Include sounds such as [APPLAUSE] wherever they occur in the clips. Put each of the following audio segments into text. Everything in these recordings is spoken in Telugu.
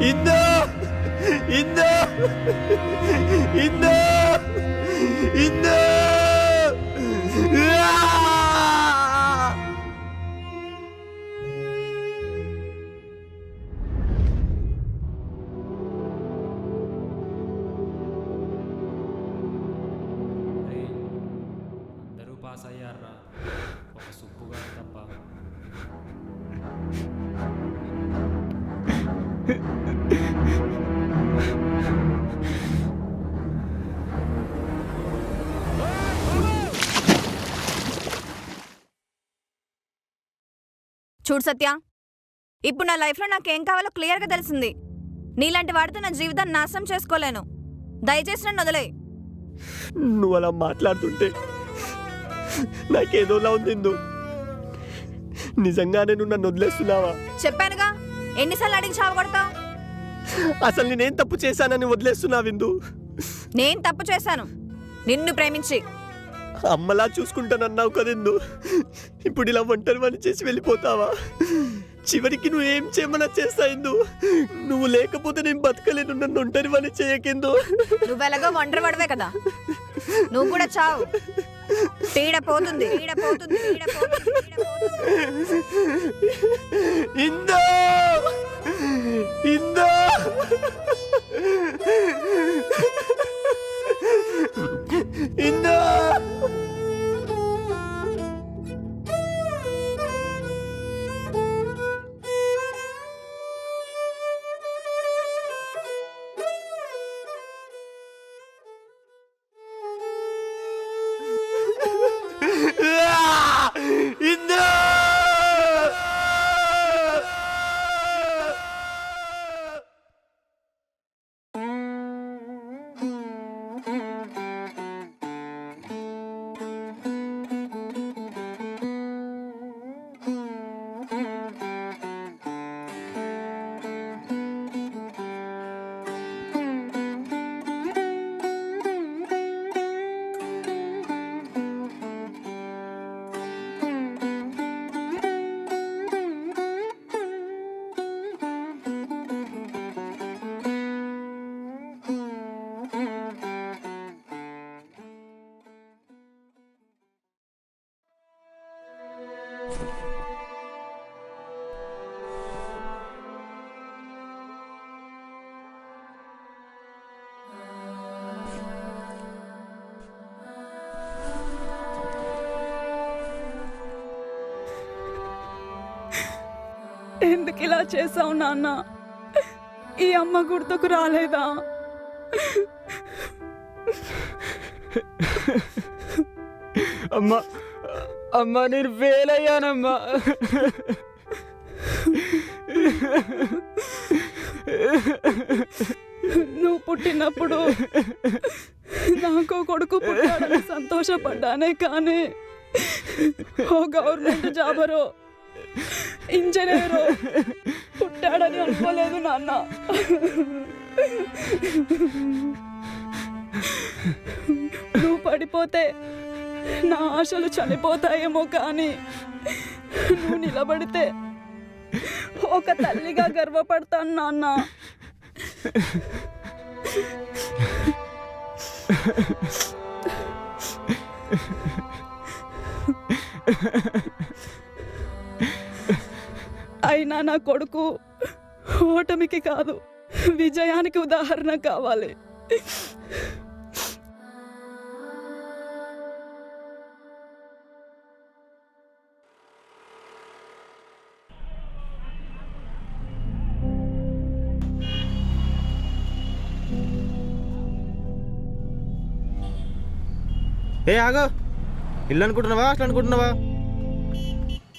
ఇందు ఇందు ఇందు ఇందు ఆ! చూడు సత్య ఇప్పుడు నా లైఫ్లో నాకేం కావాలో క్లియర్గా తెలిసింది. నీలాంటి వాడితో నా జీవితాన్ని నాశనం చేసుకోలేను. దయచేసి నన్ను వదిలే నువ్వు అలా మాట్లాడుతుంటే నాకేదోలా ఉంది నిజంగానే నువ్వు నన్ను వదిలేస్తున్నావా? చెప్పానుగా ఎన్నిసార్లు అడిగి చావగొడతావు అసలు నేనేం తప్పు చేశానని వదిలేస్తున్నావు నేను తప్పు చేశాను. నిన్ను ప్రేమించి. అమ్మలా చూసుకుంటానన్నావు కదెందు ఇప్పుడు ఇలా ఒంటరి పని చేసి వెళ్ళిపోతావా? చివరికి నువ్వు ఏం చేయమన్నా చేస్తా ఇందు? నువ్వు లేకపోతే నేను బతకలేను నన్ను ఒంటరి పని చేయకెందు నువ్వెలాగో ఒంటరి పడవే కదా. నువ్వు కూడా చావు. పీడ పోతుంది పీడ పోతుంది పీడ పోతుంది పీడ పోతుంది. ఇందో ఇందో! ఎందుకు ఇలా చేసావు నాన్న? ఈ అమ్మ గుర్తుకు రాలేదా? అమ్మా అమ్మా నేను ఫెయిల్ అయ్యానమ్మా నువ్వు పుట్టినప్పుడు నాకు కొడుకు పుట్టాడని సంతోషపడ్డానే కానీ ఓ గవర్నమెంట్ జాబరో ఇంజనీరో పుట్టాడని అనుకోలేదు నాన్న. నువ్వు పడిపోతే నా ఆశలు చనిపోతాయేమో కానీ నువ్వు నిలబడితే ఒక తల్లిగా గర్వపడతాను నాన్న. అయినా నా కొడుకు ఓటమికి కాదు విజయానికి ఉదాహరణ కావాలి. ఏ ఆగో. ఇల్లు అనుకుంటున్నావా అట్లా అనుకుంటున్నావా?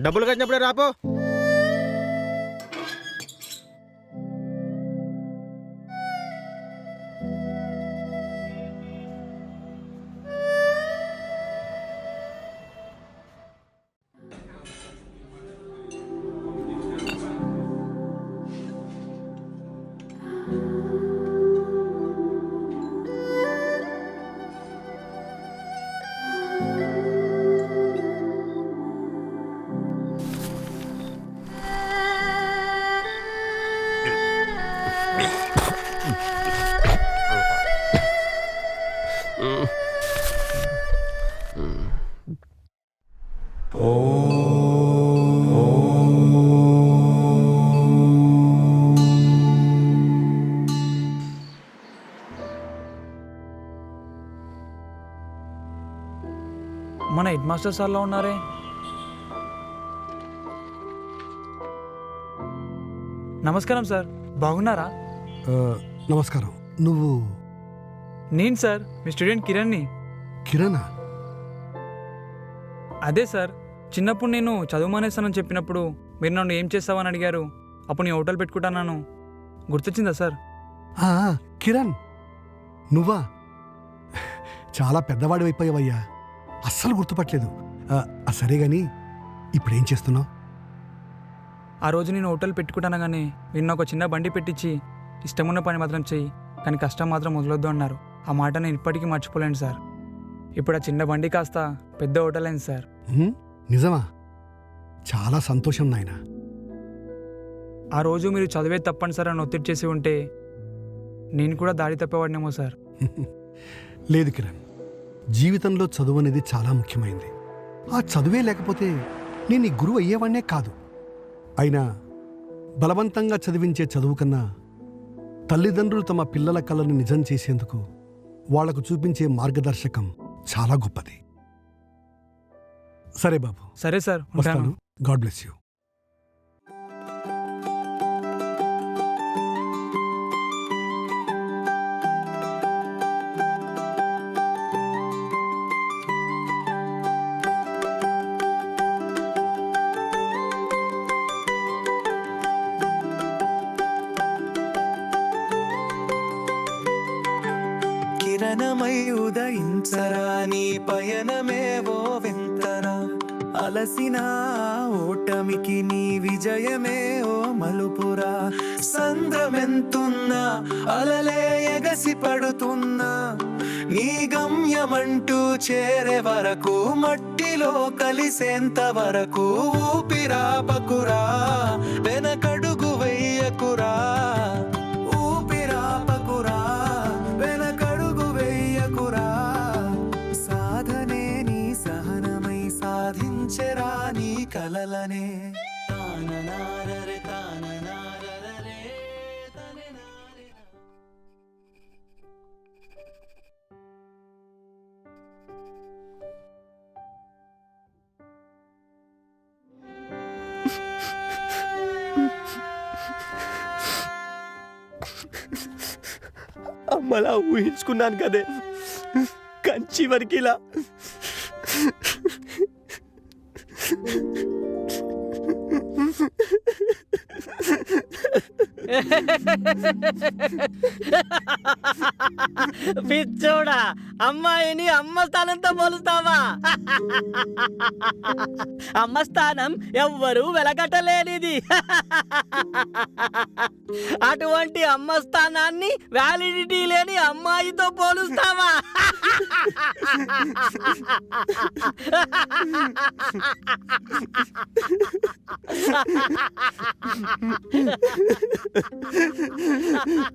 డబ్బులు కట్టినప్పుడే రాపో. మాస్టర్ సార్లో ఉన్నారే? నమస్కారం సార్. బాగున్నారా? ఆ, నమస్కారం. నువ్వు? నేను సార్ మీ స్టూడెంట్ కిరణ్ని. కిరణా? అదే సార్ చిన్నప్పుడు నేను చదువు మానేస్తానని చెప్పినప్పుడు మీరు నన్ను ఏం చేస్తావని అడిగారు. అప్పుడు నేను హోటల్ పెట్టుకుంటాను గుర్తొచ్చిందా సార్? ఆ, కిరణ్. నువ్వా? చాలా పెద్దవాడి అయిపోయావయ్యా అస్సలు గుర్తుపట్టలేదు. సరే గాని ఇప్పుడేం చేస్తున్నావు? ఆ రోజు నేను హోటల్ పెట్టుకుంటానగానే మీరు నాకు ఒక చిన్న బండి పెట్టించి ఇష్టమున్న పని మాత్రం చెయ్యి కానీ కష్టం మాత్రం వదలొద్దు అన్నారు. ఆ మాట నేను ఇప్పటికీ మర్చిపోలేను సార్. ఇప్పుడు ఆ చిన్న బండి కాస్త పెద్ద హోటల్ అయింది సార్. నిజమా? చాలా సంతోషం నాయనా. ఆ రోజు మీరు చదివే తప్పని సార్ అని ఒత్తిడి చేసి ఉంటే నేను కూడా దారి తప్పేవాడినేమో సార్. [LAUGHS] లేదు కిరణ్ జీవితంలో చదువు అనేది చాలా ముఖ్యమైంది. ఆ చదువే లేకపోతే నేను ఈ గురువు అయ్యేవాడినే కాదు. అయినా బలవంతంగా చదివించే చదువు కన్నా తల్లిదండ్రులు తమ పిల్లల కళను నిజం చేసేందుకు వాళ్ళకు చూపించే మార్గదర్శకం చాలా గొప్పది. సరే బాబు. సరే సార్ వస్తాను. God bless you. అలసిన ఓటమికి నీ విజయమే ఓ మలుపురా. సంద్రమెంతున్నా అలలే ఎగసి పడుతున్నా నీ గమ్యమంటూ చేరే వరకు మట్టిలో కలిసేంత వరకు ఊపిరాపకురా వెనక అలా ఊహించుకున్నాను కదే. కంచి వరకు ఇలా. పిచ్చోడా అమ్మాయిని అమ్మ స్థానంతో పోలుస్తావా? అమ్మ స్థానం ఎవ్వరూ వెలగట్టలేనిది అటువంటి అమ్మ స్థానాన్ని వ్యాలిడిటీ లేని అమ్మాయితో పోలుస్తావా?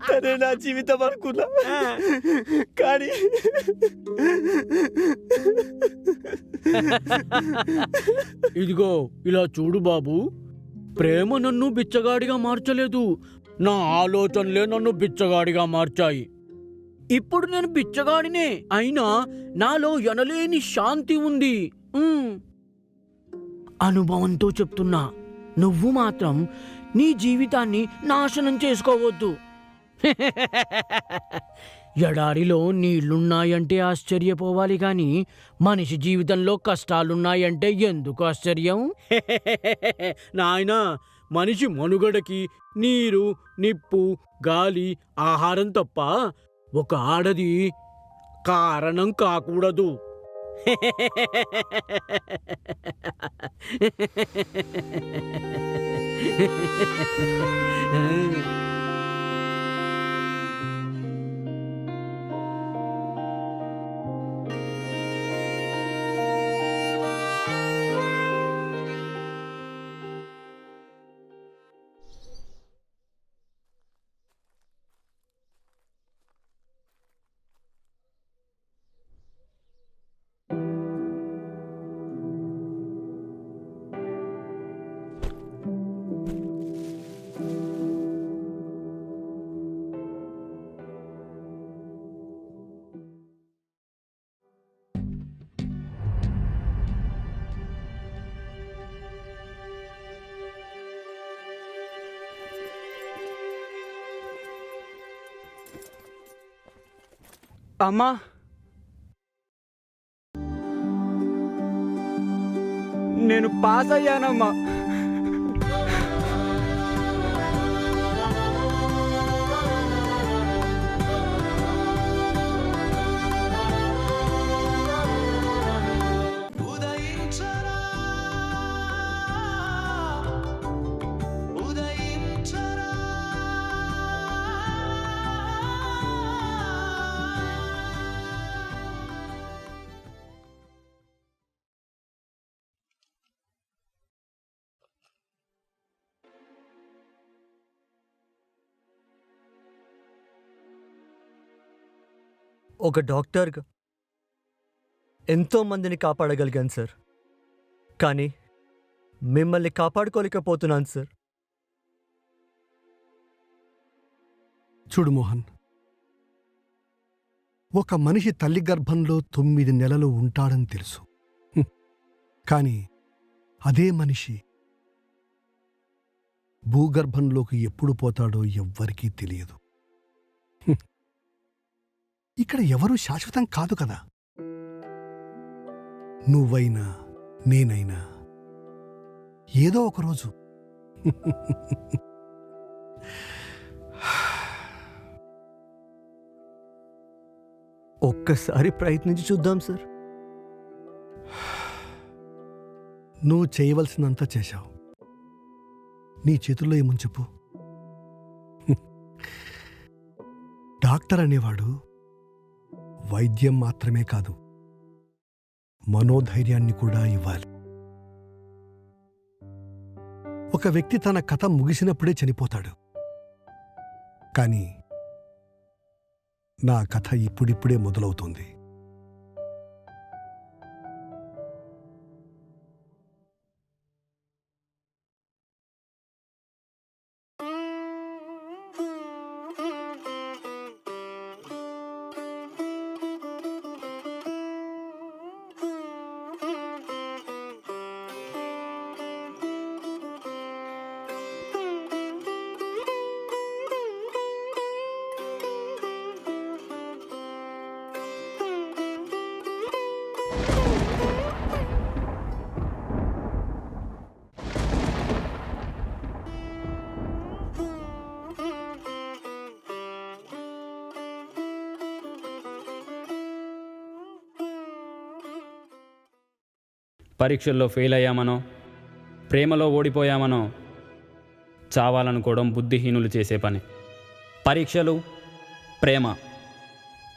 తనే నా జీవితం అనుకున్నా. కానీ ఇదిగో ఇలా చూడు బాబు. ప్రేమ నన్ను బిచ్చగాడిగా మార్చలేదు. నా ఆలోచనలే నన్ను బిచ్చగాడిగా మార్చాయి. ఇప్పుడు నేను బిచ్చగాడినే అయినా నాలో ఎనలేని శాంతి ఉంది. అనుభవంతో చెప్తున్నా నువ్వు మాత్రం నీ జీవితాన్ని నాశనం చేసుకోవద్దు. [LAUGHS] ఎడారిలో నీళ్ళున్నాయంటే ఆశ్చర్యపోవాలి కానీ మనిషి జీవితంలో కష్టాలున్నాయంటే ఎందుకు ఆశ్చర్యం? [LAUGHS] నాయన మనిషి మనుగడకి నీరు నిప్పు గాలి ఆహారం తప్ప ఒక ఆడది కారణం కాకూడదు. [LAUGHS] అమ్మా. నేను పాస్ అయ్యానమ్మా ఒక డాక్టర్గా ఎంతో మందిని కాపాడగలిగాను సార్. కానీ మిమ్మల్ని కాపాడుకోలేకపోతున్నాను సార్. చూడు మోహన్ ఒక మనిషి తల్లి గర్భంలో తొమ్మిది నెలలు ఉంటాడని తెలుసు. కానీ అదే మనిషి భూగర్భంలోకి ఎప్పుడు పోతాడో ఎవ్వరికీ తెలియదు. ఇక్కడ ఎవరూ శాశ్వతం కాదు కదా. నువ్వైనా నేనైనా ఏదో ఒకరోజు ఒక్కసారి ప్రయత్నించి చూద్దాం సార్. నువ్వు చేయవలసినంత చేశావు. నీ చేతుల్లో ఏముంది చెప్పు. డాక్టర్ అనేవాడు వైద్యం మాత్రమే కాదు మనోధైర్యాన్ని కూడా ఇవ్వాలి. ఒక వ్యక్తి తన కథ ముగిసినప్పుడే చనిపోతాడు. కానీ నా కథ ఇప్పుడిప్పుడే మొదలవుతుంది. పరీక్షల్లో ఫెయిల్ అయ్యామనో ప్రేమలో ఓడిపోయామనో చావాలనుకోవడం బుద్ధిహీనులు చేసే పని. పరీక్షలు ప్రేమ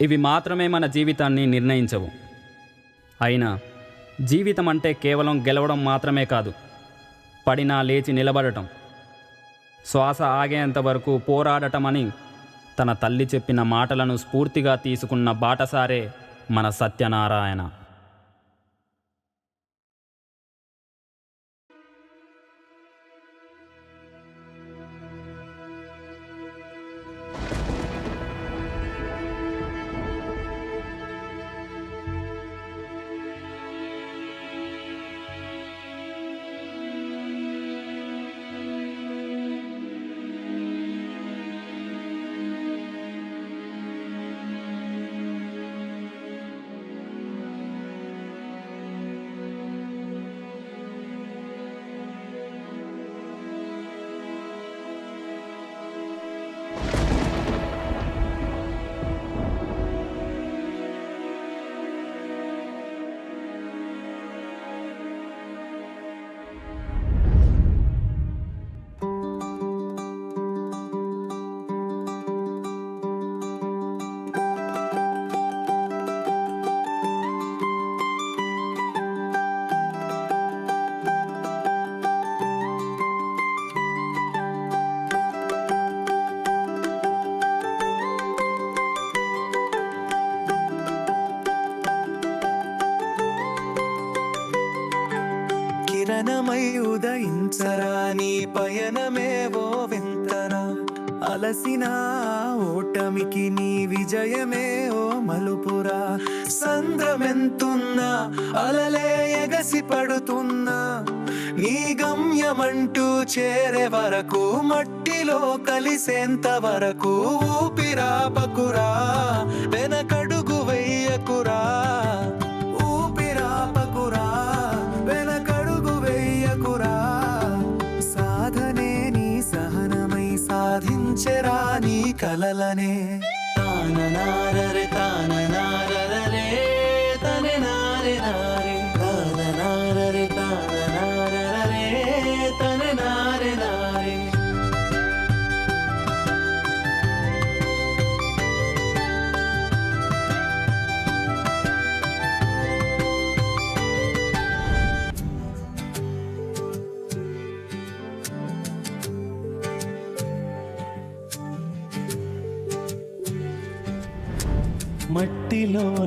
ఇవి మాత్రమే మన జీవితాన్ని నిర్ణయించవు. అయినా జీవితం అంటే కేవలం గెలవడం మాత్రమే కాదు పడినా లేచి నిలబడటం శ్వాస ఆగేంత వరకు పోరాడటం అని తన తల్లి చెప్పిన మాటలను స్ఫూర్తిగా తీసుకున్న బాటసారే మన సత్యనారాయణ. ఉదయించరా నీ పయనమేవో వింతరా అలసిన ఓటమికి నీ విజయమే ఓ మలుపురా? సంద్రమెంతున్నా అలలే ఎగసి పడుతున్నా నీ గమ్యమంటూ చేరే వరకు మట్టిలో కలిసేంత వరకు ఊపిరాపకురా వెనకడు కలలనే. తాన నారరే తాన నారరే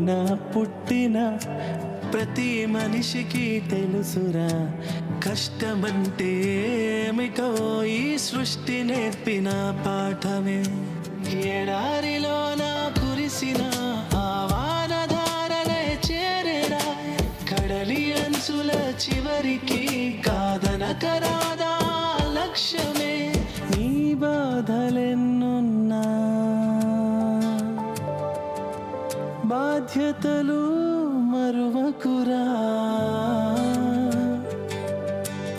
లోన పుట్టిన ప్రతి మనిషికి తెలుసురా. కష్టమంటే ఏమిటో ఈ సృష్టి నేర్పిన పాఠమే. ఎడారిలోన కురిసిన ఆవానధారనే చేరేరా కడలి అంచుల చివరికి కాదనకరాదా లక్ష్యమే. నీ బాధలెన్నున్నా బాధ్యతలు మరువకురా.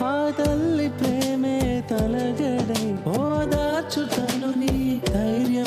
ఆ తల్లి ప్రేమే తలగడై ఓదార్చుతను నీ ధైర్యం